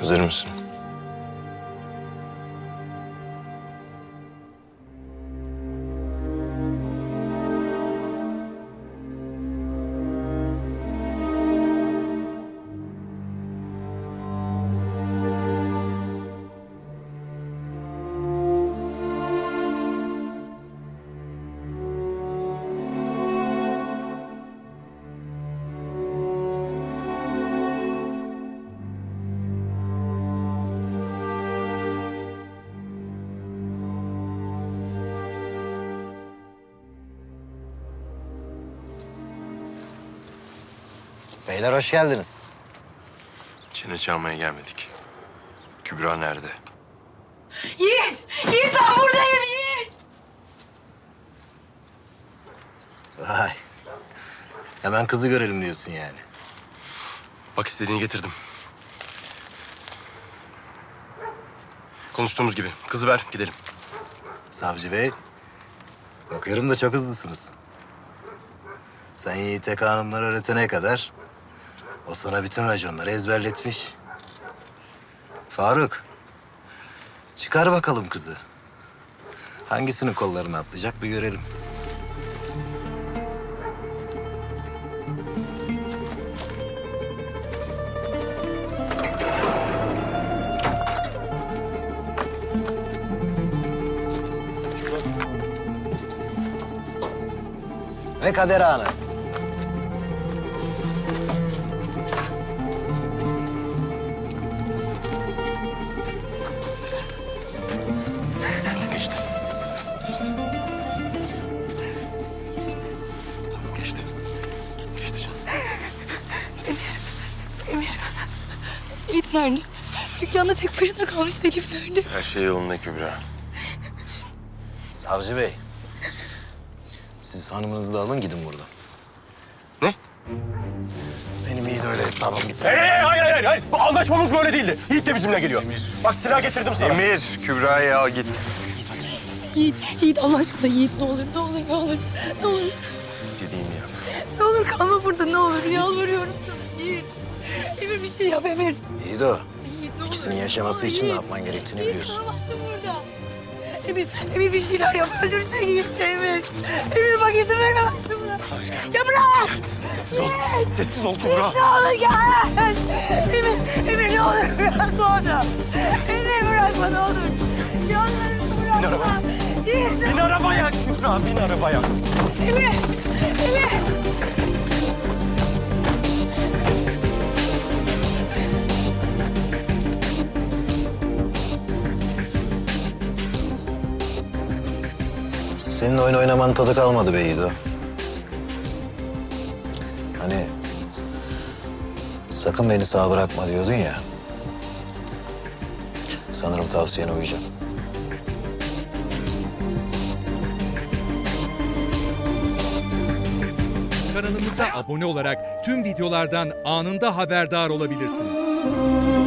Hazır mısın? Beyler hoş geldiniz. Çene çalmaya gelmedik. Kübra nerede? Yiğit! Yiğit ben buradayım Yiğit! Vay. Hemen kızı görelim diyorsun yani. Bak istediğini getirdim. Konuştuğumuz gibi. Kızı ver gidelim. Savcı Bey. Bakıyorum da çok hızlısınız. Sen Yiğit'e kanunları öğretene kadar o sana bütün raconları ezberletmiş. Faruk. Çıkar bakalım kızı. Hangisinin kollarına atlayacak bir görelim. Ve Kader Ağa'nı. Elif nerede? Dükkanda tek başına kalmış Elif nerede? Her şey yolunda Kübra. Savcı Bey. Siz hanımınızı da alın gidin buradan. Ne? Benim iyi de öyle hesabım gitti. Hey, hey, hayır, hayır, hayır. Bu anlaşmamız böyle değildi. Yiğit de bizimle geliyor. Bak silah getirdim sana. Emir, Kübra'ya al git. Yiğit, Yiğit Allah aşkına Yiğit ne olur ne olur ne olur. Ne olur, Dediğini yap. ne olur kalma burada ne olur bir şey yap Emir. İyi de o. Yiğit ne olur. İkisinin yaşaması ne olur, için ne Yiğit. yapman gerektiğini Yiğit, biliyorsun. kalamazsın burada. Emir, Emir bir şeyler yap öldürsen Yiğit Emir. Emir bak izin veremezsin buna. Ya bırak. Sessiz ol. Sessiz ol Kübra. Ne olur gel. Emir, Emir ne olur bırakma onu. Emir bırakma ne olur. Yalvarırım bırakma. Yiğit Bin arabaya Kübra, bin arabaya. Emir, Emir. Senin oyun oynamanın tadı kalmadı be Yiğido. Hani sakın beni sağ bırakma diyordun ya. Sanırım tavsiyene uyacağım. Kanalımıza abone olarak tüm videolardan anında haberdar olabilirsiniz.